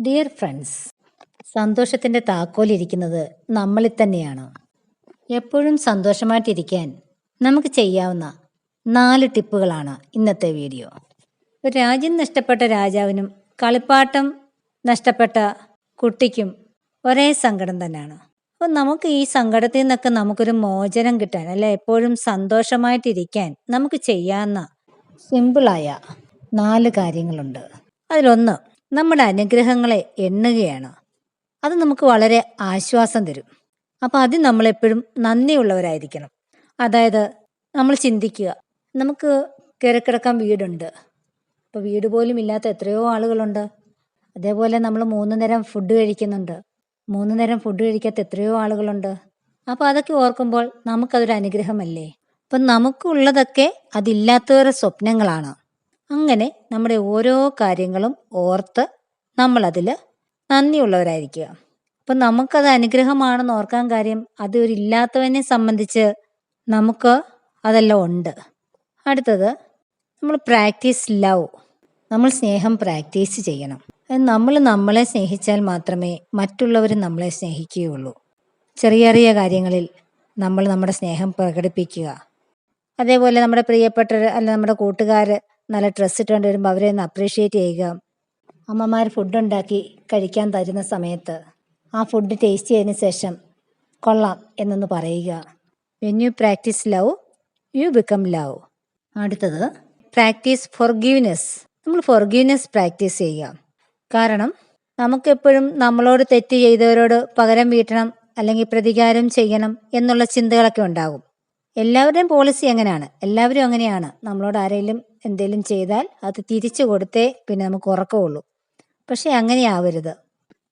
Dear friends സന്തോഷത്തിന്റെ താക്കോലിരിക്കുന്നത് നമ്മളിൽ തന്നെയാണ്. എപ്പോഴും സന്തോഷമായിട്ടിരിക്കാൻ നമുക്ക് ചെയ്യാവുന്ന നാല് ടിപ്പുകളാണ് ഇന്നത്തെ വീഡിയോ. രാജ്യം നഷ്ടപ്പെട്ട രാജാവിനും കളിപ്പാട്ടം നഷ്ടപ്പെട്ട കുട്ടിക്കും ഒരേ സങ്കടം തന്നെയാണ്. അപ്പോൾ നമുക്ക് ഈ സങ്കടത്തിൽ നിന്നൊക്കെ നമുക്കൊരു മോചനം കിട്ടാൻ അല്ലെ എപ്പോഴും സന്തോഷമായിട്ടിരിക്കാൻ നമുക്ക് ചെയ്യാവുന്ന സിമ്പിളായ നാല് കാര്യങ്ങളുണ്ട്. അതിലൊന്ന് നമ്മുടെ അനുഗ്രഹങ്ങളെ എണ്ണുകയാണ്. അത് നമുക്ക് വളരെ ആശ്വാസം തരും. അപ്പോൾ അതിന് നമ്മളെപ്പോഴും നന്ദിയുള്ളവരായിരിക്കണം. അതായത് നമ്മൾ ചിന്തിക്കുക നമുക്ക് കയറിക്കിടക്കാൻ വീടുണ്ട്. അപ്പോൾ വീട് പോലും ഇല്ലാത്ത എത്രയോ ആളുകളുണ്ട്. അതേപോലെ നമ്മൾ മൂന്ന് നേരം ഫുഡ് കഴിക്കുന്നുണ്ട്. മൂന്ന് നേരം ഫുഡ് കഴിക്കാത്ത എത്രയോ ആളുകളുണ്ട്. അപ്പോൾ അതൊക്കെ ഓർക്കുമ്പോൾ നമുക്കതൊരു അനുഗ്രഹമല്ലേ? അപ്പം നമുക്കുള്ളതൊക്കെ അതില്ലാത്തവരുടെ സ്വപ്നങ്ങളാണ്. അങ്ങനെ നമ്മുടെ ഓരോ കാര്യങ്ങളും ഓർത്ത് നമ്മളതിൽ നന്ദിയുള്ളവരായിരിക്കുക. അപ്പം നമുക്കത് അനുഗ്രഹമാണെന്ന് ഓർക്കാൻ കാര്യം അത് ഒരു ഇല്ലാത്തവനെ സംബന്ധിച്ച് നമുക്ക് അതെല്ലാം ഉണ്ട്. അടുത്തത് നമ്മൾ പ്രാക്ടീസ് ലവ്. നമ്മൾ സ്നേഹം പ്രാക്ടീസ് ചെയ്യണം. നമ്മൾ നമ്മളെ സ്നേഹിച്ചാൽ മാത്രമേ മറ്റുള്ളവർ നമ്മളെ സ്നേഹിക്കുകയുള്ളൂ. ചെറിയ ചെറിയ കാര്യങ്ങളിൽ നമ്മൾ നമ്മുടെ സ്നേഹം പ്രകടിപ്പിക്കുക. അതേപോലെ നമ്മുടെ പ്രിയപ്പെട്ടവർ അല്ല നമ്മുടെ കൂട്ടുകാർ നല്ല ഡ്രസ്സ് ഇട്ടുകൊണ്ട് വരുമ്പോൾ അവരെ ഒന്ന് അപ്രീഷിയേറ്റ് ചെയ്യുക. അമ്മമാർ ഫുഡ് ഉണ്ടാക്കി കഴിക്കാൻ തരുന്ന സമയത്ത് ആ ഫുഡ് ടേസ്റ്റ് ചെയ്തതിന് ശേഷം കൊള്ളാം എന്നൊന്ന് പറയുക. When you practice love you become love അടുത്തത് പ്രാക്ടീസ് ഫോർഗീവ്നെസ് നമ്മൾ ഫോർഗീവ്നെസ് പ്രാക്ടീസ് ചെയ്യുക. കാരണം നമുക്കെപ്പോഴും നമ്മളോട് തെറ്റ് ചെയ്തവരോട് പകരം വീട്ടണം അല്ലെങ്കിൽ പ്രതികാരം ചെയ്യണം എന്നുള്ള ചിന്തകളൊക്കെ ഉണ്ടാകും. എല്ലാവരുടെയും പോളിസി അങ്ങനെയാണ് എല്ലാവരും അങ്ങനെയാണ്. നമ്മളോട് ആരെങ്കിലും എന്തെങ്കിലും ചെയ്താൽ അത് തിരിച്ചു കൊടുത്തേ പിന്നെ നമുക്ക് ഉറക്കമുള്ളൂ. പക്ഷേ അങ്ങനെയാവരുത്.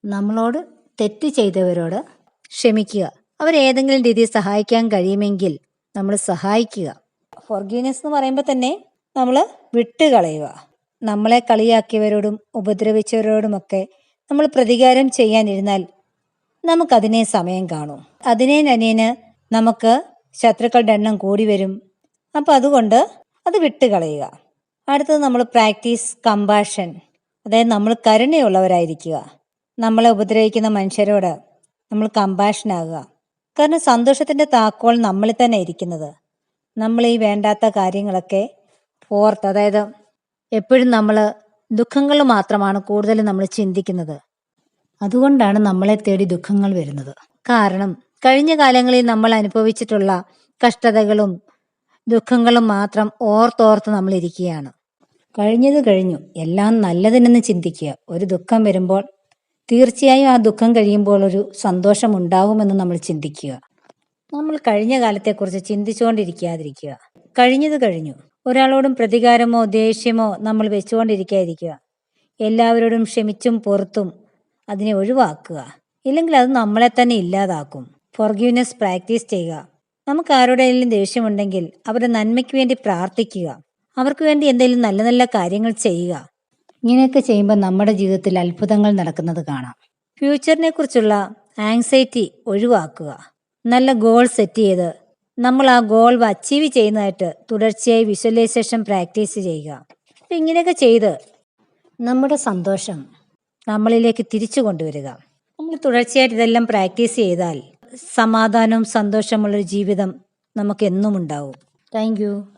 നമ്മളോട് തെറ്റ് ചെയ്തവരോട് ക്ഷമിക്കുക. അവരേതെങ്കിലും രീതിയിൽ സഹായിക്കാൻ കഴിയുമെങ്കിൽ നമ്മൾ സഹായിക്കുക. ഫോർഗീവ്നെസ് എന്ന് പറയുമ്പോൾ തന്നെ നമ്മൾ വിട്ടുകളയുക. നമ്മളെ കളിയാക്കിയവരോടും ഉപദ്രവിച്ചവരോടുമൊക്കെ നമ്മൾ പ്രതികാരം ചെയ്യാനിരുന്നാൽ നമുക്കതിനെ സമയം കാണും. അതിനെ നമുക്ക് ശത്രുക്കളുടെ എണ്ണം കൂടി വരും. അപ്പം അതുകൊണ്ട് അത് വിട്ടുകളയുക. അടുത്തത് നമ്മൾ പ്രാക്ടീസ് കമ്പാഷൻ. അതായത് നമ്മൾ കരുണയുള്ളവരായിരിക്കുക. നമ്മളെ ഉപദ്രവിക്കുന്ന മനുഷ്യരോട് നമ്മൾ കമ്പാഷൻ ആകുക കാരണം സന്തോഷത്തിന്റെ താക്കോൾ നമ്മളിൽ തന്നെ ഇരിക്കുന്നത്. നമ്മൾ ഈ വേണ്ടാത്ത കാര്യങ്ങളൊക്കെ ഓർത്ത് അതായത് എപ്പോഴും നമ്മൾ ദുഃഖങ്ങൾ മാത്രമാണ് കൂടുതലും നമ്മൾ ചിന്തിക്കുന്നത്. അതുകൊണ്ടാണ് നമ്മളെ തേടി ദുഃഖങ്ങൾ വരുന്നത്. കാരണം കഴിഞ്ഞ കാലങ്ങളിൽ നമ്മൾ അനുഭവിച്ചിട്ടുള്ള കഷ്ടതകളും ദുഃഖങ്ങളും മാത്രം ഓർത്തോർത്ത് നമ്മൾ ഇരിക്കുകയാണ് കഴിഞ്ഞത് കഴിഞ്ഞു. എല്ലാം നല്ലതിനെന്ന് ചിന്തിക്കുക. ഒരു ദുഃഖം വരുമ്പോൾ തീർച്ചയായും ആ ദുഃഖം കഴിയുമ്പോൾ ഒരു സന്തോഷം ഉണ്ടാവുമെന്ന് നമ്മൾ ചിന്തിക്കുക. നമ്മൾ കഴിഞ്ഞ കാലത്തെക്കുറിച്ച് ചിന്തിച്ചുകൊണ്ടിരിക്കാതിരിക്കുക. കഴിഞ്ഞത് കഴിഞ്ഞു. ഒരാളോടും പ്രതികാരമോ ദേഷ്യമോ നമ്മൾ വെച്ചുകൊണ്ടിരിക്കാതിരിക്കുക. എല്ലാവരോടും ക്ഷമിച്ചും പുറത്തും അതിനെ ഒഴിവാക്കുക. ഇല്ലെങ്കിൽ അത് നമ്മളെ തന്നെ ഇല്ലാതാക്കും. ഫോർഗീവ്നെസ് പ്രാക്ടീസ് ചെയ്യുക. നമുക്ക് ആരോടെങ്കിലും ദേഷ്യമുണ്ടെങ്കിൽ അവരുടെ നന്മയ്ക്ക് വേണ്ടി പ്രാർത്ഥിക്കുക. അവർക്ക് വേണ്ടി എന്തെങ്കിലും നല്ല നല്ല കാര്യങ്ങൾ ചെയ്യുക. ഇങ്ങനെയൊക്കെ ചെയ്യുമ്പോൾ നമ്മുടെ ജീവിതത്തിൽ അത്ഭുതങ്ങൾ നടക്കുന്നത് കാണാം. ഫ്യൂച്ചറിനെ കുറിച്ചുള്ള ആങ്സൈറ്റി ഒഴിവാക്കുക. നല്ല ഗോൾ സെറ്റ് ചെയ്ത് നമ്മൾ ആ ഗോൾ അച്ചീവ് ചെയ്യുന്നതായിട്ട് തുടർച്ചയായി വിഷ്വലൈസേഷൻ പ്രാക്ടീസ് ചെയ്യുക. ഇങ്ങനെയൊക്കെ ചെയ്ത് നമ്മുടെ സന്തോഷം നമ്മളിലേക്ക് തിരിച്ചു കൊണ്ടുവരിക. നമ്മൾ തുടർച്ചയായിട്ട് ഇതെല്ലാം പ്രാക്ടീസ് ചെയ്താൽ സമാധാനവും സന്തോഷമുള്ളൊരു ജീവിതം നമുക്ക് എന്നും ഉണ്ടാവും താങ്ക്